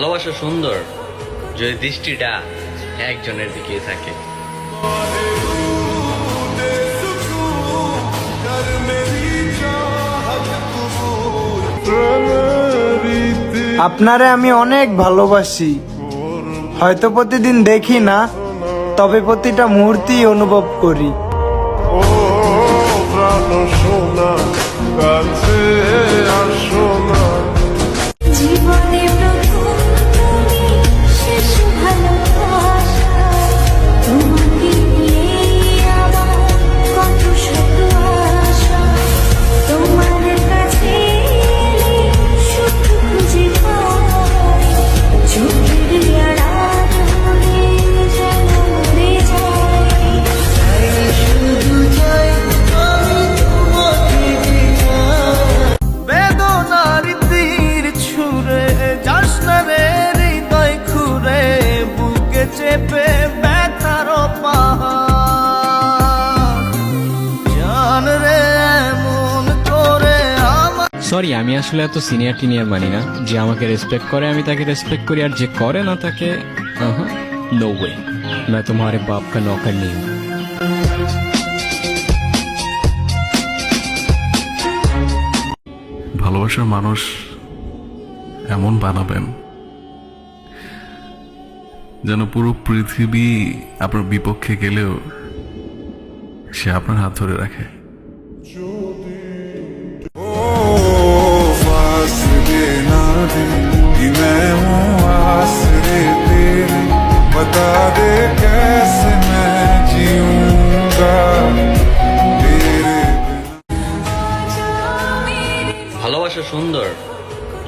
ভালোবাসা সুন্দর যদি দৃষ্টিটা একজনের দিকে থাকে। আপনারে আমি অনেক ভালোবাসি। হয়তো প্রতিদিন দেখি না তবে প্রতিটা মুহূর্তেই অনুভব করি। ও সোনা কাছে আসো না চেপে ব্যথার পাহাড় জান রে এমন করে আমার সরি আমি আসলে এত সিনিয়র টিনিয়র মানি না যে আমাকে রেসপেক্ট করে আমি তাকে রেসপেক্ট করি আর যে করে না তাকে নো ওয়ে मैं तुम्हारे बाप का नौकर नहीं हूँ ভালোবাসার মানুষ এমন বানাবেন যেন পুরো পৃথিবী আপনার বিপক্ষে গেলেও সে আপনার হাত ধরে রাখে फासले ना दे कि मैं हूँ आसरे तेरे बता दे कैसे मैं जीऊंगा तेरे ভালোবাসা সুন্দর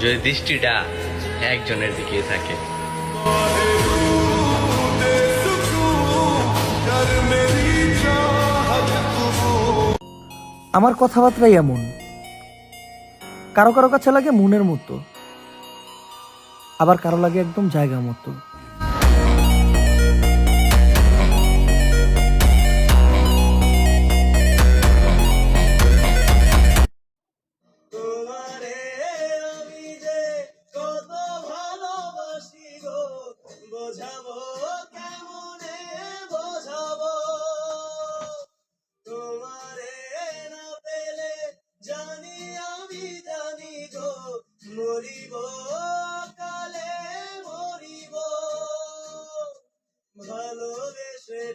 যদি দৃষ্টিটা একজনের দিকে থাকে আমার কথাবার্তাই এমন। কারও কারও কাছে লাগে মনের মতো, আবার কারও লাগে একদম জায়গা মতো।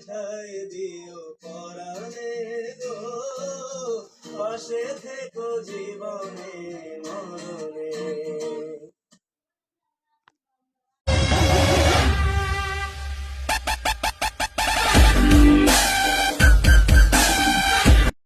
ঠাই দিও পরাণে গো। পাশে থেকো জীবনে।